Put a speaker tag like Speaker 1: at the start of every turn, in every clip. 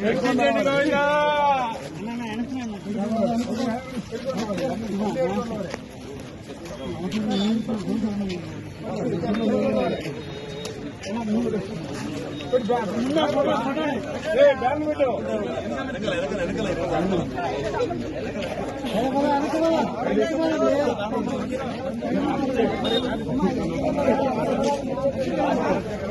Speaker 1: వెనకల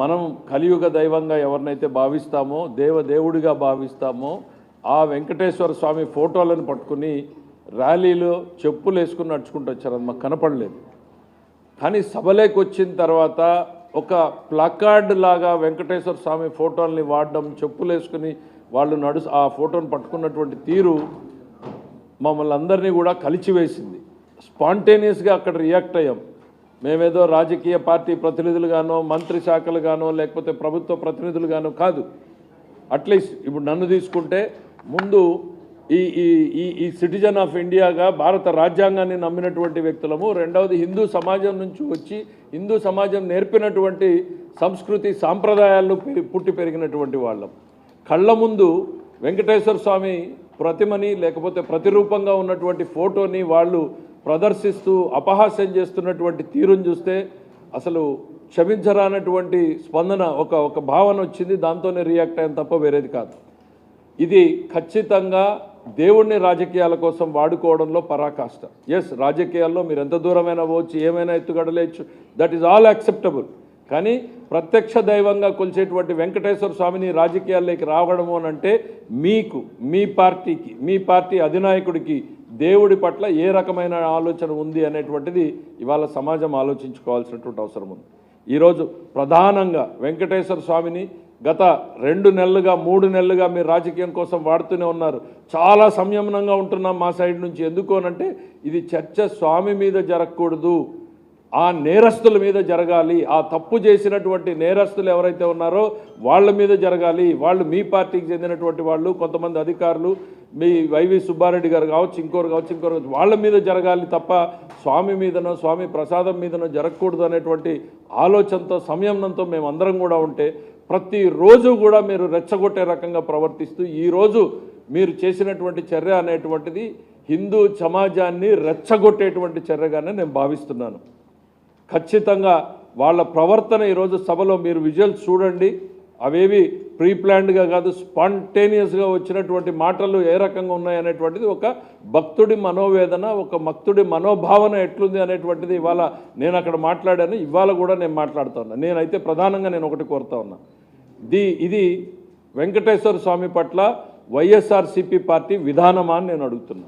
Speaker 1: మనం కలియుగ దైవంగా ఎవరినైతే భావిస్తామో దేవదేవుడిగా భావిస్తామో ఆ వెంకటేశ్వర స్వామి ఫోటోలను పట్టుకుని ర్యాలీలో చెప్పులు వేసుకుని నడుచుకుంటూ వచ్చారు అది మాకు కనపడలేదు. కానీ సభలోకి వచ్చిన తర్వాత ఒక ప్లకార్డ్ లాగా వెంకటేశ్వర స్వామి ఫోటోల్ని వాడడం చెప్పులు వేసుకుని వాళ్ళు నడు ఆ ఫోటోని పట్టుకున్నటువంటి తీరు మమ్మల్ని అందరినీ కూడా కలిచివేసింది. స్పాంటేనియస్గా అక్కడ రియాక్ట్ అయ్యాం. మేమేదో రాజకీయ పార్టీ ప్రతినిధులుగానో మంత్రి శాఖలుగానో లేకపోతే ప్రభుత్వ ప్రతినిధులుగానో కాదు. అట్లీస్ట్ ఇప్పుడు నన్ను తీసుకుంటే ముందు ఈ ఈ ఈ ఈ సిటిజన్ ఆఫ్ ఇండియాగా భారత రాజ్యాంగాన్ని నమ్మినటువంటి వ్యక్తులము రెండవది హిందూ సమాజం నుంచి వచ్చి హిందూ సమాజం నేర్పినటువంటి సంస్కృతి సాంప్రదాయాలను పుట్టి పెరిగినటువంటి వాళ్ళం. కళ్ళ ముందు వెంకటేశ్వర స్వామి ప్రతిమని లేకపోతే ప్రతిరూపంగా ఉన్నటువంటి ఫోటోని వాళ్ళు ప్రదర్శిస్తూ అపహాస్యం చేస్తున్నటువంటి తీరును చూస్తే అసలు క్షమించరానటువంటి స్పందన ఒక ఒక భావన వచ్చింది దాంతోనే రియాక్ట్ అయ్యాను తప్ప వేరేది కాదు. ఇది ఖచ్చితంగా దేవుణ్ణి రాజకీయాల కోసం వాడుకోవడంలో పరాకాష్ట. ఎస్ రాజకీయాల్లో మీరు ఎంత దూరమైనా పోవచ్చు ఏమైనా ఎత్తుగడలేచ్చు దట్ ఈజ్ ఆల్ యాక్సెప్టబుల్ కానీ ప్రత్యక్ష దైవంగా కొలిచేటువంటి వెంకటేశ్వర స్వామిని రాజకీయాల్లోకి రావడము అని అంటే మీకు మీ పార్టీకి మీ పార్టీ అధినాయకుడికి దేవుడి పట్ల ఏ రకమైన ఆలోచన ఉంది అనేటువంటిది ఇవాళ సమాజం ఆలోచించుకోవాల్సినటువంటి అవసరం ఉంది. ఈరోజు ప్రధానంగా వెంకటేశ్వర స్వామిని గత రెండు నెలలుగా మూడు నెలలుగా మీరు రాజకీయం కోసం వాడుతూనే ఉన్నారు. చాలా సంయమనంగా ఉంటున్నాం మా సైడ్ నుంచి. ఎందుకు అనంటే ఇది చర్చ స్వామి మీద జరగకూడదు. ఆ నేరస్తుల మీద జరగాలి ఆ తప్పు చేసినటువంటి నేరస్తులు ఎవరైతే ఉన్నారో వాళ్ళ మీద జరగాలి వాళ్ళు మీ పార్టీకి చెందినటువంటి వాళ్ళు కొంతమంది అధికారులు మీ వైవి సుబ్బారెడ్డి గారు కావచ్చు ఇంకోరు కావచ్చు ఇంకోరు కావచ్చు, వాళ్ళ మీద జరగాలి తప్ప స్వామి మీదనో స్వామి ప్రసాదం మీదనో జరగకూడదు అనేటువంటి ఆలోచనతో సంయమనంతో మేము అందరం కూడా ఉంటే ప్రతిరోజు కూడా మీరు రెచ్చగొట్టే రకంగా ప్రవర్తిస్తూ ఈరోజు మీరు చేసినటువంటి చర్య అనేటువంటిది హిందూ సమాజాన్ని రెచ్చగొట్టేటువంటి చర్యగానే నేను భావిస్తున్నాను. ఖచ్చితంగా వాళ్ళ ప్రవర్తన ఈరోజు సభలో మీరు విజువల్స్ చూడండి. అవేవి ప్రీ ప్లాన్డ్గా కాదు స్పాంటేనియస్గా వచ్చినటువంటి మాటలు ఏ రకంగా ఉన్నాయనేటువంటిది ఒక భక్తుడి మనోవేదన ఒక భక్తుడి మనోభావన ఎట్లుంది అనేటువంటిది ఇవాళ నేను అక్కడ మాట్లాడాను. ఇవాళ కూడా నేను మాట్లాడుతూ ఉన్నా. నేనైతే ప్రధానంగా నేను ఒకటి కోరుతా ఉన్నా. ది ఇది వెంకటేశ్వర స్వామి పట్ల వైఎస్ఆర్సీపీ పార్టీ విధానమా అని నేను అడుగుతున్నా.